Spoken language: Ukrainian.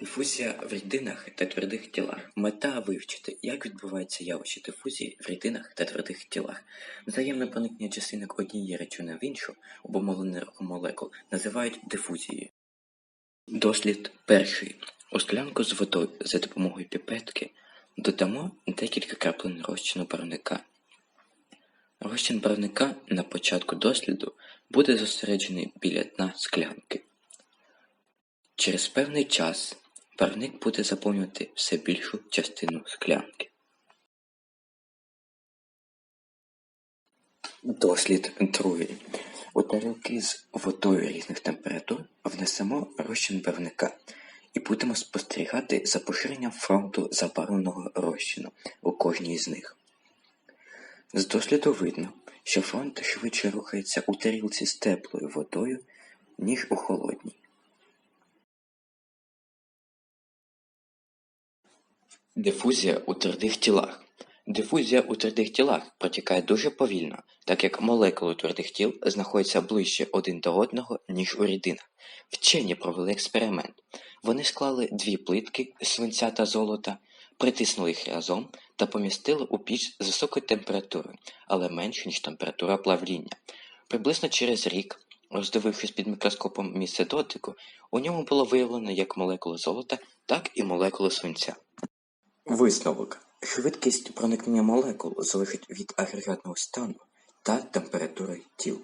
Дифузія в рідинах та твердих тілах. Мета вивчити, як відбувається явище дифузії в рідинах та твердих тілах. Взаємне проникнення частинок однієї речовини в іншу, обумовлене рухом молекул, називають дифузією. Дослід перший. У склянку з водою за допомогою піпетки додамо декілька краплин розчину барвника. Розчин барвника на початку досліду буде зосереджений біля дна склянки. Через певний час барвник буде заповнювати все більшу частину склянки. Дослід другий. У тарілки з водою різних температур внесемо розчин барвника і будемо спостерігати за поширенням фронту забарвленого розчину у кожній з них. З досліду видно, що фронт швидше рухається у тарілці з теплою водою, ніж у холодній. Дифузія у твердих тілах. Дифузія у твердих тілах протікає дуже повільно, так як молекули твердих тіл знаходяться ближче один до одного, ніж у рідинах. Вчені провели експеримент. Вони склали дві плитки свинця та золота, притиснули їх разом та помістили у піч з високою температурою, але менше, ніж температура плавління. Приблизно через рік, роздивившись під мікроскопом місце дотику, у ньому було виявлено як молекули золота, так і молекули свинця. Висновок. Швидкість проникнення молекул залежить від агрегатного стану та температури тіл.